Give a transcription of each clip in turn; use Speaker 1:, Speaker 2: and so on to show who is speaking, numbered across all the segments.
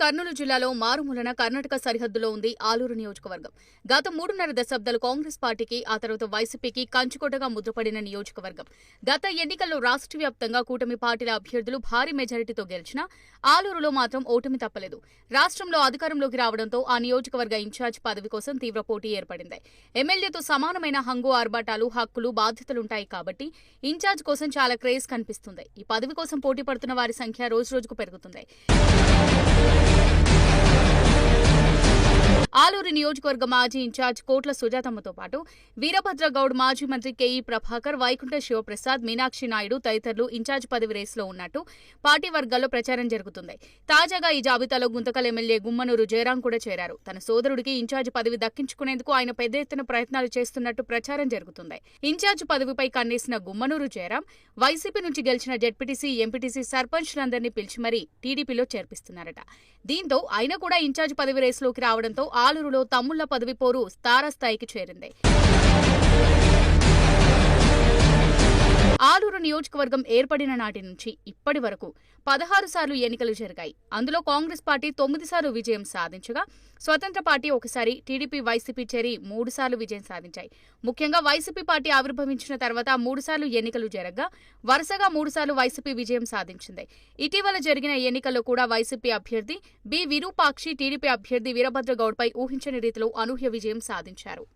Speaker 1: కర్నూలు జిల్లాలో మారుమూలన కర్ణాటక సరిహద్దులో ఉంది ఆలూరు నియోజకవర్గం. గత మూడున్నర దశాబ్దాలు కాంగ్రెస్ పార్టీకి ఆ తర్వాత వైసీపీకి కంచుకోటగా ముద్రపడిన నియోజకవర్గం. గత ఎన్నికల్లో రాష్ట్ర వ్యాప్తంగా కూటమి పార్టీల అభ్యర్థులు భారీ మెజారిటీతో గెలిచినా ఆలూరులో మాత్రం ఓటమి తప్పలేదు. రాష్ట్రంలో అధికారంలోకి రావడంతో ఆ నియోజకవర్గ ఇన్ఛార్జ్ పదవి కోసం తీవ్ర పోటీ ఏర్పడింది. ఎమ్మెల్యేతో సమానమైన హంగు ఆర్భాటాలు హక్కులు బాధ్యతలుంటాయి కాబట్టి ఇన్ఛార్జ్ కోసం చాలా క్రేజ్ కనిపిస్తుంది. ఈ పదవి కోసం పోటీ పడుతున్న వారి సంఖ్య రోజురోజుకు పెరుగుతుంది. ఆలూరు నియోజకవర్గ మాజీ ఇన్ఛార్జ్ కోట్ల సుజాతమ్మతో పాటు వీరభద్ర గౌడ్ మాజీ మంత్రి కేఈ ప్రభాకర్ వైకుంఠ శివప్రసాద్ మీనాక్షి నాయుడు తదితరులు ఇన్ఛార్జ్ పదవి రేసులో ఉన్నట్టు పార్టీ వర్గాల్లో ప్రచారం జరుగుతుంది. తాజాగా ఈ జాబితాలో గుంతకల్ ఎమ్మెల్యే గుమ్మనూరు జయరాం కూడా చేరారు. తన సోదరుడికి ఇన్ఛార్జ్ పదవి దక్కించుకునేందుకు ఆయన పెద్ద ఎత్తున ప్రయత్నాలు చేస్తున్నట్టు ప్రచారం జరుగుతుంది. ఇన్ఛార్జ్ పదవిపై కన్నేసిన గుమ్మనూరు జయరాం వైసీపీ నుంచి గెలిచిన జడ్పీటీసీ ఎంపీటీసీ సర్పంచ్లందరినీ పిలిచి మరీ టీడీపీలో చేర్పిస్తున్నారట. దీంతో ఆయన కూడా ఇన్ఛార్జ్ పదవి రేసులోకి రావడంతో ఆలూరులో తమ్ముళ్ళ పదవి పోరు తారాస్థాయికి చేరింది. నియోజకవర్గం ఏర్పడిన నాటి నుంచి ఇప్పటి వరకు పదహారు సార్లు ఎన్నికలు జరిగాయి. అందులో కాంగ్రెస్ పార్టీ తొమ్మిది సార్లు విజయం సాధించగా స్వతంత్ర పార్టీ ఒకసారి టీడీపీ వైసీపీ చేరి మూడు సార్లు విజయం సాధించాయి. ముఖ్యంగా వైసీపీ పార్టీ ఆవిర్భవించిన తర్వాత మూడు సార్లు ఎన్నికలు జరగగా వరుసగా మూడు సార్లు వైసీపీ విజయం సాధించింది. ఇటీవల జరిగిన ఎన్నికల్లో కూడా వైసీపీ అభ్యర్థి బి విరూపాక్షి టీడీపీ అభ్యర్థి వీరభద్రగౌడ్పై ఊహించని రీతిలో అనూహ్య విజయం సాధించారు.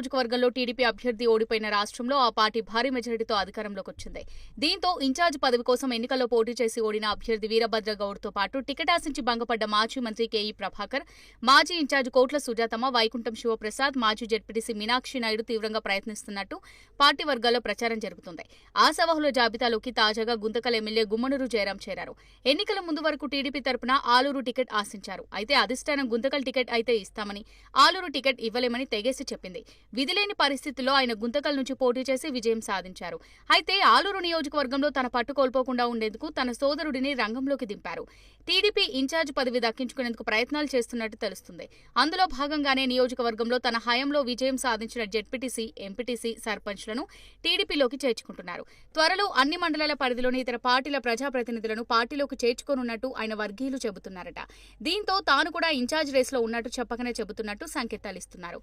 Speaker 1: నియోజకవర్గంలో టీడీపీ అభ్యర్థి ఓడిపోయిన రాష్ట్రంలో ఆ పార్టీ భారీ మెజారిటీతో అధికారంలోకి వచ్చింది. దీంతో ఇన్ఛార్జ్ పదవి కోసం ఎన్నికల్లో పోటీ చేసి ఓడిన అభ్యర్థి వీరభద్ర గౌడ్తో పాటు టికెట్ ఆశించి భంగపడ్డ మాజీ మంత్రి కేఈ ప్రభాకర్ మాజీ ఇన్ఛార్జ్ కోట్ల సుజాతమ్మ వైకుంఠం శివప్రసాద్ మాజీ జడ్పీటీసీ మీనాక్షి నాయుడు తీవ్రంగా ప్రయత్నిస్తున్నట్టు పార్టీ వర్గాల్లో ప్రచారం జరుగుతుంది. ఆశావాహుల జాబితాలోకి తాజాగా గుంతకల్ ఎమ్మెల్యే గుమ్మనూరు జయరాం చేరారు. ఎన్నికల ముందు వరకు టీడీపీ తరపున ఆలూరు టికెట్ ఆశించారు. అయితే అధిష్టానం గుంతకల్ టికెట్ అయితే ఇస్తామని ఆలూరు టికెట్ ఇవ్వలేమని తెగేసి చెప్పింది. విధిలేని పరిస్థితుల్లో ఆయన గుంతకల్ నుంచి పోటీ చేసి విజయం సాధించారు. అయితే ఆలూరు నియోజకవర్గంలో తన పట్టు కోల్పోకుండా ఉండేందుకు తన సోదరుడిని రంగంలోకి దింపారు. టీడీపీ ఇన్ఛార్జ్ పదవి దక్కించుకునేందుకు ప్రయత్నాలు చేస్తున్నట్టు తెలుస్తుంది. అందులో భాగంగానే నియోజకవర్గంలో తన హయాంలో విజయం సాధించిన జెడ్పీటీసీ ఎంపీటీసీ సర్పంచ్లను టీడీపీలోకి చేర్చుకుంటున్నారు. త్వరలో అన్ని మండలాల పరిధిలోని ఇతర పార్టీల ప్రజాప్రతినిధులను పార్టీలోకి చేర్చుకోనున్నట్టు ఆయన వర్గీయులు చెబుతున్నారట. దీంతో తాను కూడా ఇన్ఛార్జ్ రేసులో ఉన్నట్టు చెప్పకనే చెబుతున్నట్టు సంకేతాలిస్తున్నారు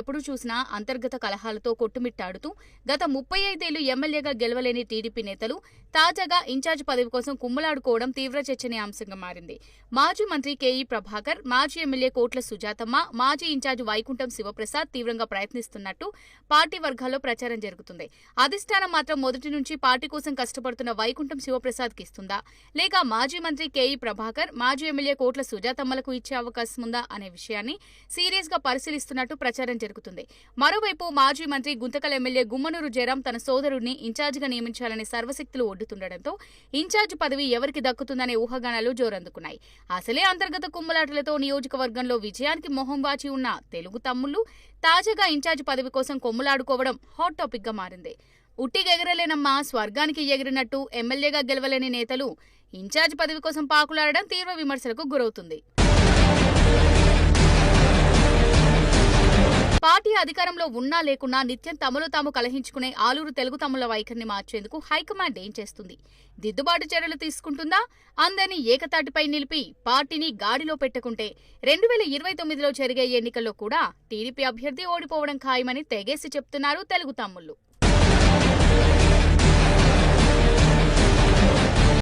Speaker 1: ఎప్పుడు చూసినా అంతర్గత కలహాలతో కొట్టుమిట్టాడుతూ గత ముప్పై ఐదేళ్ళు ఎమ్మెల్యేగా గెలవలేని టీడీపీ నేతలు తాజాగా ఇన్ఛార్జ్ పదవి కోసం కుమ్మలాడుకోవడం తీవ్ర చర్చనీయాంశంగా మారింది. మాజీ మంత్రి కేఈ ప్రభాకర్ మాజీ ఎమ్మెల్యే కోట్ల సుజాతమ్మ మాజీ ఇన్ఛార్జ్ వైకుంఠం శివప్రసాద్ తీవ్రంగా ప్రయత్నిస్తున్నట్టు పార్టీ వర్గాల్లో ప్రచారం జరుగుతుంది. అధిష్టానం మాత్రం మొదటి నుంచి పార్టీ కోసం కష్టపడుతున్న వైకుంఠం శివప్రసాద్కి ఇస్తుందా? లేక మాజీ మంత్రి కేఈ ప్రభాకర్ మాజీ ఎమ్మెల్యే కోట్ల సుజాతమ్మలకు ఇచ్చే అవకాశం ఉందా అనే విషయాన్ని సీరియస్గా పరిశీలిస్తున్నట్టు ప్రచారం జరుగుతుంది. మరోవైపు మాజీ మంత్రి గుంతకల్ ఎమ్మెల్యే గుమ్మనూరు జయరాం తన సోదరుడిని ఇన్ఛార్జిగా నియమించాలనే సర్వశక్తులు ఒడ్డుతుండటంతో ఇన్ఛార్జ్ పదవి ఎవరికి దక్కుతుందనే ఊహాగానాలు జోరందుకున్నాయి. అసలే అంతర్గత కుమ్మలాటలతో నియోజకవర్గంలో విజయానికి మొహం వాచి ఉన్న తెలుగు తమ్ముళ్ళు తాజాగా ఇన్ఛార్జ్ పదవి కోసం కొమ్ములాడుకోవడం హాట్ టాపిక్గా మారింది ఉట్టిగెగరలేనమ్మా స్వర్గానికి ఎగిరినట్టు ఎమ్మెల్యేగా గెలవలేని నేతలు ఇన్ఛార్జ్ పదవి కోసం పాకులాడడం తీవ్ర విమర్శలకు గురవుతుంది. పార్టీ అధికారంలో ఉన్నా లేకున్నా నిత్యం తమలో తాము కలహించుకునే ఆలూరు తెలుగు తమ్ముల వైఖరిని మార్చేందుకు హైకమాండ్ ఏం చేస్తుంది? దిద్దుబాటు చర్యలు తీసుకుంటుందా? అందరినీ ఏకతాటిపై నిలిపి పార్టీని గాడిలో పెట్టుకుంటే రెండు వేల ఇరవై తొమ్మిదిలో జరిగే ఎన్నికల్లో కూడా టీడీపీ అభ్యర్థి ఓడిపోవడం ఖాయమని తెగేసి చెప్తున్నారు తెలుగు తమ్ముళ్ళు.